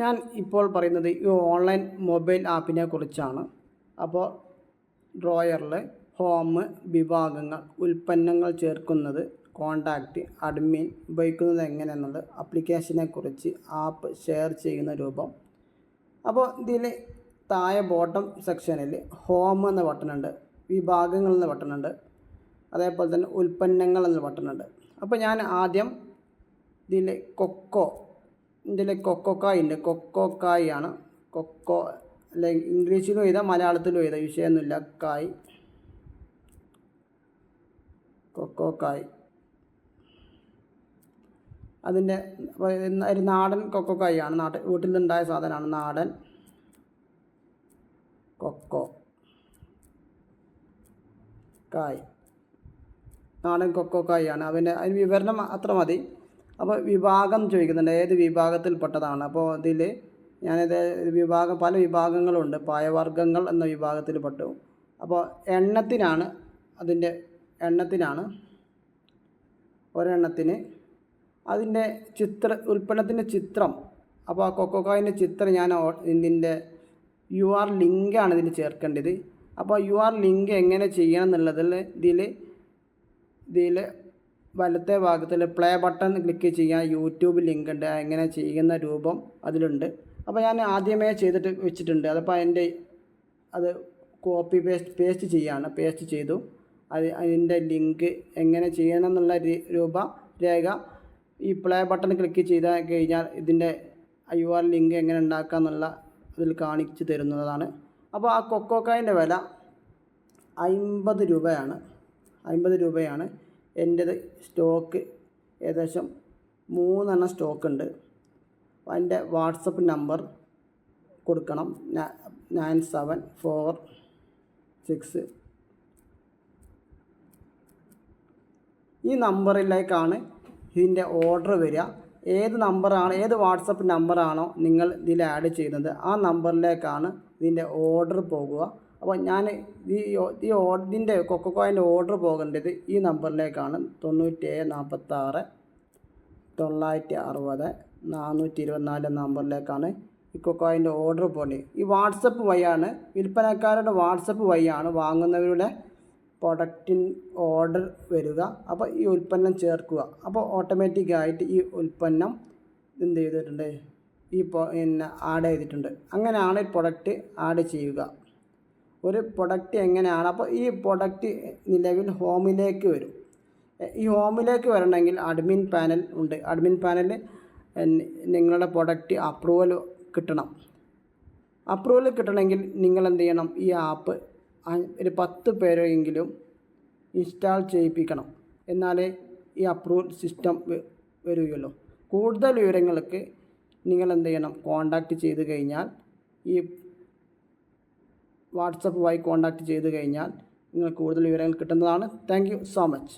ഞാൻ ഇപ്പോൾ പറയുന്നത് ഈ ഓൺലൈൻ മൊബൈൽ ആപ്പിനെ കുറിച്ചാണ്. അപ്പോൾ ഡ്രോയറിൽ ഹോം വിഭാഗങ്ങൾ ഉൽപ്പന്നങ്ങൾ ചേർക്കുന്നത് കോണ്ടാക്റ്റ് അഡ്മിൻ ഉപയോഗിക്കുന്നത് എങ്ങനെയെന്നുള്ളത് ആപ്ലിക്കേഷനെ കുറിച്ച് ആപ്പ് ഷെയർ ചെയ്യുന്ന രൂപം. അപ്പോൾ ഇതിൽ താഴെ ബോട്ടം സെക്ഷനിൽ ഹോം എന്ന ബട്ടണുണ്ട് വിഭാഗങ്ങൾ എന്ന ബട്ടണുണ്ട് അതേപോലെ തന്നെ ഉൽപ്പന്നങ്ങൾ എന്ന ബട്ടണുണ്ട്. അപ്പോൾ ഞാൻ ആദ്യം ഇതിൽ കൊക്കോ ഇതിൽ കൊക്കോക്കായ് ഉണ്ട്. കൊക്കോക്കായ് ആണ് കൊക്കോ അല്ലെങ്കിൽ ഇംഗ്ലീഷിലും എഴുതാം മലയാളത്തിലും എഴുതാം. വിഷയമൊന്നുമില്ല. കായ്. കൊക്കോക്കായ് അതിന്റെ ഒരു നാടൻ കൊക്കോക്കായ് ആണ് നാട്ടിൽ വീട്ടിൽ നിന്നുണ്ടായ സാധനമാണ് നാടൻ കൊക്കോ കായ്. നാടൻ കൊക്കോക്കായ് ആണ് അതിന്റെ അതിന് വിവരണം അത്ര മതി. അപ്പോൾ വിഭാഗം ചോദിക്കുന്നുണ്ട്. ഏത് വിഭാഗത്തിൽപ്പെട്ടതാണ്? അപ്പോൾ അതിൽ ഞാനിത് വിഭാഗം പല വിഭാഗങ്ങളുണ്ട്. പായവർഗങ്ങൾ എന്ന വിഭാഗത്തിൽ പെട്ടു അപ്പോൾ എണ്ണത്തിനാണ് അതിന്റെ എണ്ണത്തിനാണ് ഒരെണ്ണത്തിന് അതിന്റെ ചിത്ര ഉൽപ്പന്നത്തിന്റെ ചിത്രം. അപ്പോൾ ആ കൊക്കോക്കോയിന്റെ ചിത്രം ഞാൻ ഇതിന്റെ യു ആർ ലിങ്കാണ് ഇതിൽ ചേർക്കേണ്ടത്. അപ്പോൾ യു ആർ ലിങ്ക് എങ്ങനെ ചെയ്യണം എന്നുള്ളതിൽ ഇതിൽ ഇതിൽ വലത്തെ ഭാഗത്തിൽ പ്ലേ ബട്ടൺ ക്ലിക്ക് ചെയ്യാൻ യൂട്യൂബ് ലിങ്ക് ഉണ്ട്. എങ്ങനെ ചെയ്യുന്ന രൂപം അതിലുണ്ട്. അപ്പോൾ ഞാൻ ആദ്യമേ ചെയ്തിട്ട് വെച്ചിട്ടുണ്ട്. അതപ്പോൾ അതിന്റെ അത് കോപ്പി പേസ്റ്റ് പേസ്റ്റ് ചെയ്യാണ്. പേസ്റ്റ് ചെയ്തു. അത് അതിന്റെ ലിങ്ക് എങ്ങനെ ചെയ്യണം എന്നുള്ള രൂപ രേഖ ഈ പ്ലേ ബട്ടൺ ക്ലിക്ക് ചെയ്ത് കഴിഞ്ഞാൽ ഇതിന്റെ യു ആർ ലിങ്ക് എങ്ങനെ ഉണ്ടാക്കുക എന്നുള്ള ഇതിൽ കാണിച്ചു തരുന്നതാണ്. അപ്പോൾ ആ കൊക്കോക്കായിന്റെ വില അമ്പത് രൂപയാണ്. അമ്പത് രൂപയാണ്. എന്റേത് സ്റ്റോക്ക് ഏകദേശം മൂന്നെണ്ണം സ്റ്റോക്ക് ഉണ്ട് അപ്പോൾ അതിന്റെ വാട്സപ്പ് നമ്പർ കൊടുക്കണം. Nine seven four six. ഈ നമ്പറിലേക്കാണ് ഇതിന്റെ ഓർഡർ വരിക. ഏത് നമ്പറാണ് ഏത് വാട്സപ്പ് നമ്പറാണോ നിങ്ങൾ ഇതിൽ ആഡ് ചെയ്യുന്നത് ആ നമ്പറിലേക്കാണ് ഇതിന്റെ ഓർഡർ പോകുക. അപ്പോൾ ഞാൻ ഈ ഈ ഇതിന്റെ കൊക്കക്കോയിന്റെ ഓർഡർ പോകേണ്ടത് ഈ നമ്പറിലേക്കാണ്. തൊണ്ണൂറ്റേഴ് നാൽപ്പത്താറ് തൊള്ളായിരത്തി അറുപത് നാനൂറ്റി ഇരുപത്തിനാല് നമ്പറിലേക്കാണ് ഈ കൊക്കോയിന്റെ ഓർഡർ പോകേണ്ടത്. ഈ വാട്സപ്പ് വഴിയാണ് വിൽപ്പനക്കാരുടെ വാട്സപ്പ് വഴിയാണ് വാങ്ങുന്നവരുടെ പ്രൊഡക്റ്റിൻ ഓർഡർ വരിക അപ്പോൾ ഈ ഉൽപ്പന്നം ചേർക്കുക. അപ്പോൾ ഓട്ടോമാറ്റിക്കായിട്ട് ഈ ഉൽപ്പന്നം എന്ത് ചെയ്തിട്ടുണ്ട്? ഈ പിന്നെ ആഡ് ചെയ്തിട്ടുണ്ട്. അങ്ങനെയാണ് ഈ പ്രൊഡക്റ്റ് ആഡ് ചെയ്യുക. ഒരു പ്രൊഡക്റ്റ് എങ്ങനെയാണ്? അപ്പോൾ ഈ പ്രൊഡക്റ്റ് നിലവിൽ ഹോമിലേക്ക് വരും. ഈ ഹോമിലേക്ക് വരണമെങ്കിൽ അഡ്മിൻ പാനൽ ഉണ്ട്. അഡ്മിൻ പാനലിൽ നിങ്ങളുടെ പ്രൊഡക്റ്റ് അപ്രൂവൽ കിട്ടണം. അപ്രൂവൽ കിട്ടണമെങ്കിൽ നിങ്ങൾ എന്ത് ചെയ്യണം? ഈ ആപ്പ് ഒരു പത്ത് പേരെങ്കിലും ഇൻസ്റ്റാൾ ചെയ്യിപ്പിക്കണം. എന്നാലേ ഈ അപ്രൂവൽ സിസ്റ്റം വരികയുള്ളൂ. കൂടുതൽ വിവരങ്ങൾക്ക് നിങ്ങൾ എന്ത് ചെയ്യണം? കോണ്ടാക്റ്റ് ചെയ്ത് കഴിഞ്ഞാൽ ഈ വാട്സപ്പ് വഴി കോണ്ടാക്റ്റ് ചെയ്ത് കഴിഞ്ഞാൽ നിങ്ങൾക്ക് കൂടുതൽ വിവരങ്ങൾ കിട്ടുന്നതാണ്. Thank so much